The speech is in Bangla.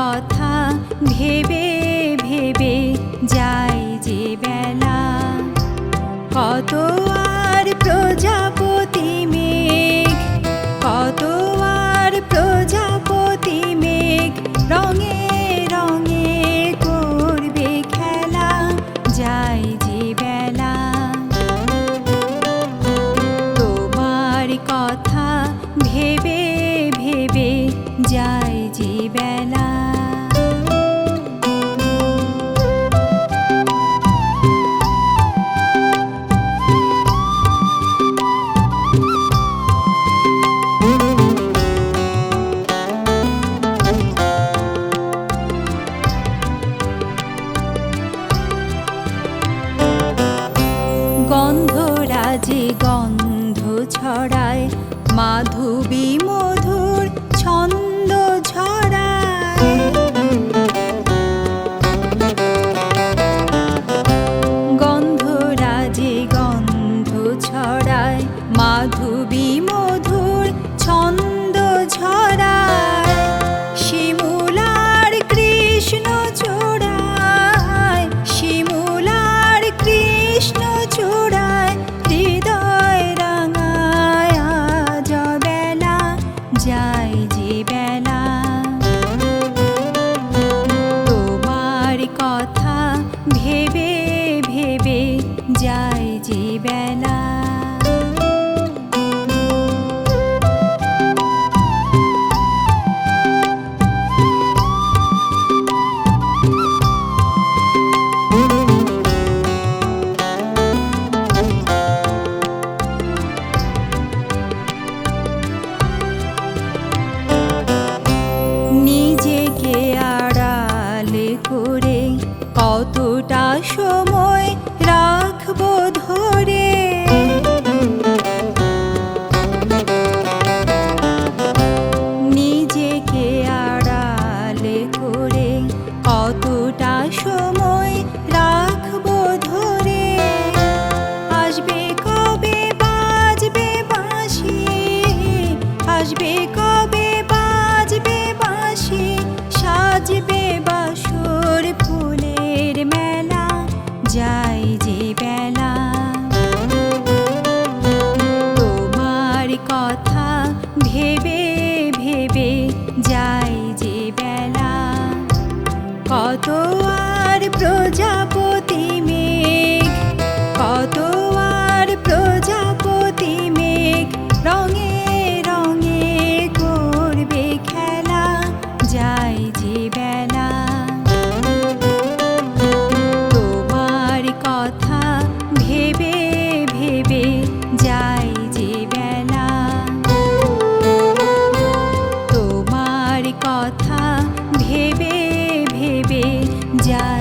কথা ভেবে ভেবে যায় যে বেলা। কত ছড়ায় মাধবী মধুর ছন্দ ছড়ায়। গন্ধরাজে গন্ধ ছড়ায় মাধবী কতটা সময় রাখব ধরে? আসবে কবে বাজবে বাঁশি? আসবে কত আর প্রজাপ especial.